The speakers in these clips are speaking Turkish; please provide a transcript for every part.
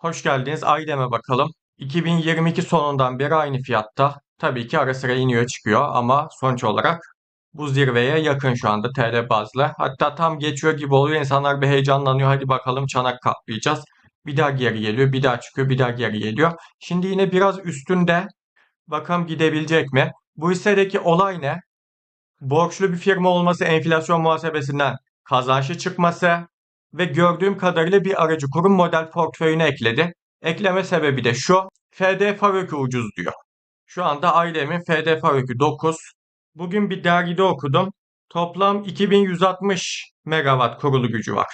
Hoş geldiniz. Aydem'e bakalım. 2022 sonundan beri aynı fiyatta. Tabii ki ara sıra iniyor çıkıyor ama sonuç olarak bu zirveye yakın şu anda TL bazlı. Hatta tam geçiyor gibi oluyor. İnsanlar bir heyecanlanıyor. Hadi bakalım çanak kaplayacağız. Bir daha geri geliyor, bir daha çıkıyor, bir daha geri geliyor. Şimdi yine biraz üstünde. Bakalım gidebilecek mi? Bu hissedeki olay ne? Borçlu bir firma olması enflasyon muhasebesinden kazançlı çıkması ve gördüğüm kadarıyla bir aracı kurum model portföyüne ekledi. Ekleme sebebi de şu. FD Farökü ucuz diyor. Şu anda ailemin FD Farökü 9. Bugün bir dergide okudum. Toplam 2160 megawatt kurulu gücü var.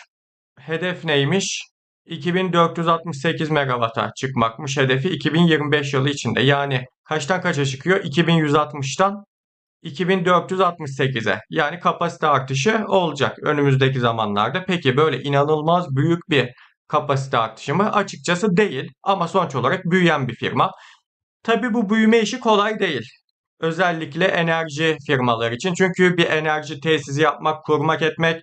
Hedef neymiş? 2468 megawata çıkmakmış hedefi 2025 yılı içinde. Yani kaçtan kaça çıkıyor? 2160'tan 2468'e yani kapasite artışı olacak önümüzdeki zamanlarda. Peki böyle inanılmaz büyük bir kapasite artışı mı? Açıkçası değil ama sonuç olarak büyüyen bir firma. Tabii bu büyüme işi kolay değil. Özellikle enerji firmaları için. Çünkü bir enerji tesisi yapmak, kurmak etmek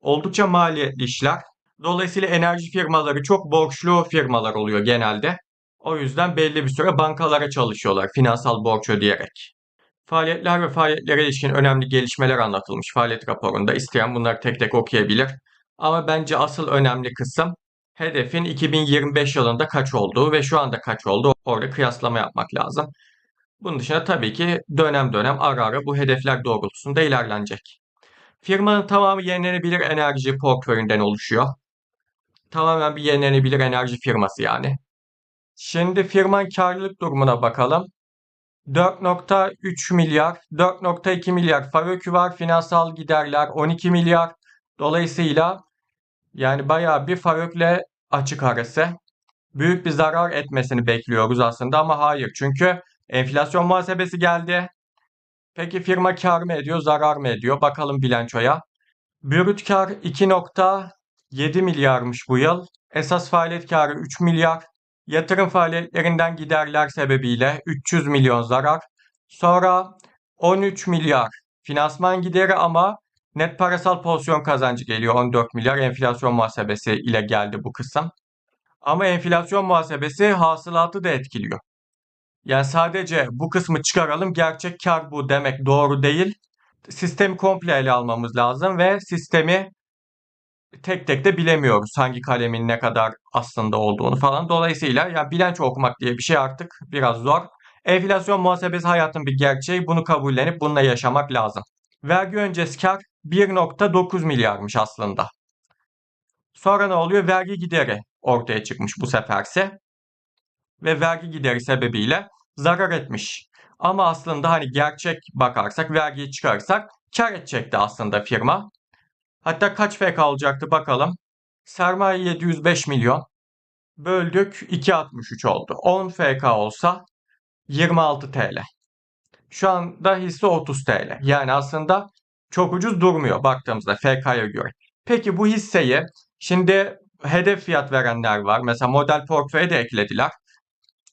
oldukça maliyetli işler. Dolayısıyla enerji firmaları çok borçlu firmalar oluyor genelde. O yüzden belli bir süre bankalara çalışıyorlar finansal borç ödeyerek. Faaliyetler ve faaliyetlere ilişkin önemli gelişmeler anlatılmış faaliyet raporunda. İsteyen bunları tek tek okuyabilir. Ama bence asıl önemli kısım hedefin 2025 yılında kaç olduğu ve şu anda kaç olduğu orada kıyaslama yapmak lazım. Bunun dışında tabii ki dönem dönem ara ara bu hedefler doğrultusunda ilerlenecek. Firmanın tamamı yenilenebilir enerji portföyünden oluşuyor. Tamamen bir yenilenebilir enerji firması yani. Şimdi firmanın karlılık durumuna bakalım. 4.3 milyar, 4.2 milyar FAVÖK'ü var. Finansal giderler 12 milyar. Dolayısıyla yani bayağı bir FAVÖK'le açık arası. Büyük bir zarar etmesini bekliyoruz aslında ama hayır. Çünkü enflasyon muhasebesi geldi. Peki firma kar mı ediyor, zarar mı ediyor? Bakalım bilançoya. Brüt kar 2.7 milyarmış bu yıl. Esas faaliyet karı 3 milyar. Yatırım faaliyetlerinden giderler sebebiyle 300 milyon zarar. Sonra 13 milyar finansman gideri ama net parasal pozisyon kazancı geliyor 14 milyar enflasyon muhasebesi ile geldi bu kısım. Ama enflasyon muhasebesi hasılatı da etkiliyor. Yani sadece bu kısmı çıkaralım gerçek kar bu demek doğru değil. Sistemi komple ele almamız lazım ve sistemi tek tek de bilemiyoruz hangi kalemin ne kadar aslında olduğunu falan. Dolayısıyla ya bilanço okumak diye bir şey artık biraz zor. Enflasyon muhasebesi hayatın bir gerçeği. Bunu kabullenip bununla yaşamak lazım. Vergi öncesi kar 1.9 milyarmış aslında. Sonra ne oluyor? Vergi gideri ortaya çıkmış bu seferse. Ve vergi gideri sebebiyle zarar etmiş. Ama aslında hani gerçek bakarsak, vergiyi çıkarsak kar edecekti aslında firma. Hatta kaç FK olacaktı bakalım. Sermaye 705 milyon. Böldük 2.63 oldu. 10 FK olsa 26 TL. Şu anda hisse 30 TL. Yani aslında çok ucuz durmuyor baktığımızda FK'ya göre. Peki bu hisseyi şimdi hedef fiyat verenler var. Mesela model portföye de eklediler.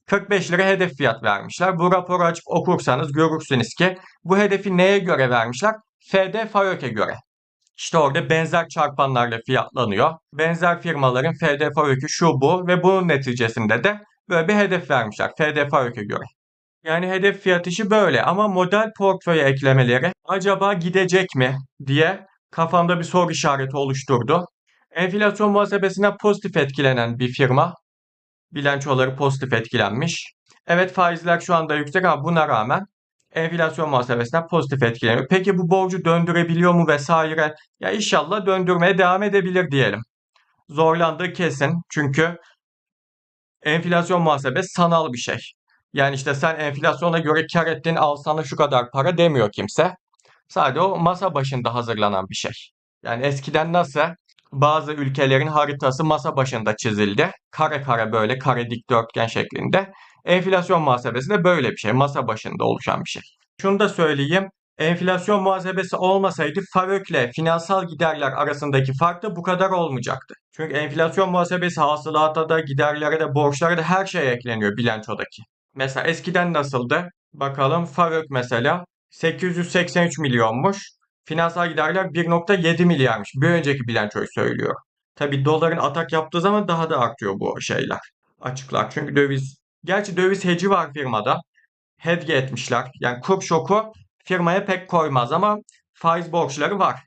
45 lira hedef fiyat vermişler. Bu raporu açıp okursanız görürsünüz ki bu hedefi neye göre vermişler? FD FAYÖK'e göre. İşte orada benzer çarpanlarla fiyatlanıyor. Benzer firmaların FDF öykü şu bu ve bunun neticesinde de böyle bir hedef vermişler FDF öykü göre. Yani hedef fiyat işi böyle ama model portföye eklemeleri acaba gidecek mi diye kafamda bir soru işareti oluşturdu. Enflasyon muhasebesinden pozitif etkilenen bir firma. Bilançoları pozitif etkilenmiş. Evet faizler şu anda yüksek ama buna rağmen enflasyon muhasebesinden pozitif etkileniyor. Peki bu borcu döndürebiliyor mu vesaire? Ya inşallah döndürmeye devam edebilir diyelim. Zorlandığı kesin. Çünkü enflasyon muhasebesi sanal bir şey. Yani işte sen enflasyona göre kar ettin al sana şu kadar para demiyor kimse. Sadece o masa başında hazırlanan bir şey. Yani eskiden nasıl bazı ülkelerin haritası masa başında çizildi. Kare kare böyle kare dikdörtgen şeklinde. Enflasyon muhasebesi de böyle bir şey. Masa başında oluşan bir şey. Şunu da söyleyeyim. Enflasyon muhasebesi olmasaydı FAVÖK'le finansal giderler arasındaki fark da bu kadar olmayacaktı. Çünkü enflasyon muhasebesi hasılata da, giderlere de, borçlara da her şeye ekleniyor bilançodaki. Mesela eskiden nasıldı? Bakalım FAVÖK mesela 883 milyonmuş. Finansal giderler 1.7 milyarmış. Bir önceki bilançoyu söylüyor. Tabi doların atak yaptığı zaman daha da artıyor bu şeyler. açıklar. Çünkü döviz, gerçi döviz heci var firmada. Hedge etmişler. Yani kur şoku firmaya pek koymaz ama faiz borçları var.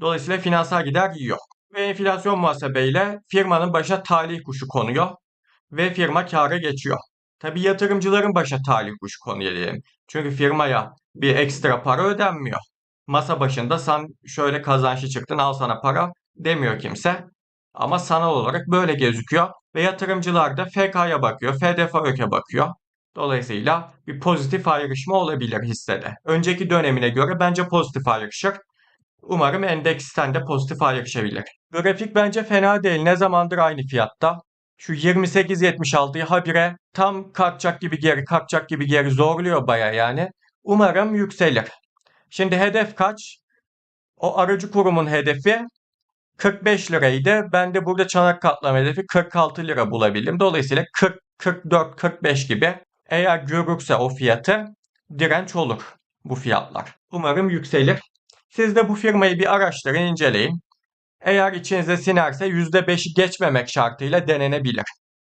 Dolayısıyla finansal gider yiyor. Ve enflasyon muhasebeyle firmanın başına talih kuşu konuyor. Ve firma kâra geçiyor. Tabii yatırımcıların başına talih kuşu konuyor diyelim. Çünkü firmaya bir ekstra para ödenmiyor. Masa başında sen şöyle kazançlı çıktın al sana para demiyor kimse. Ama sanal olarak böyle gözüküyor. Ve yatırımcılar da FK'ya bakıyor, FDFÖK'e bakıyor. Dolayısıyla bir pozitif ayrışma olabilir hissede. Önceki dönemine göre bence pozitif ayrışır. Umarım endeksten de pozitif ayrışabilir. Grafik bence fena değil. Ne zamandır aynı fiyatta. Şu 28.76'yı habire tam kalkacak gibi geri kalkacak gibi geri zorluyor baya yani. Umarım yükselir. Şimdi hedef kaç? O aracı kurumun hedefi 45 liraydı. Ben de burada çanak katlama hedefi 46 lira bulabildim. Dolayısıyla 40, 44, 45 gibi eğer görürse o fiyatı direnç olur bu fiyatlar. Umarım yükselir. Siz de bu firmayı bir araştırın, inceleyin. Eğer içinize sinerse %5'i geçmemek şartıyla denenebilir.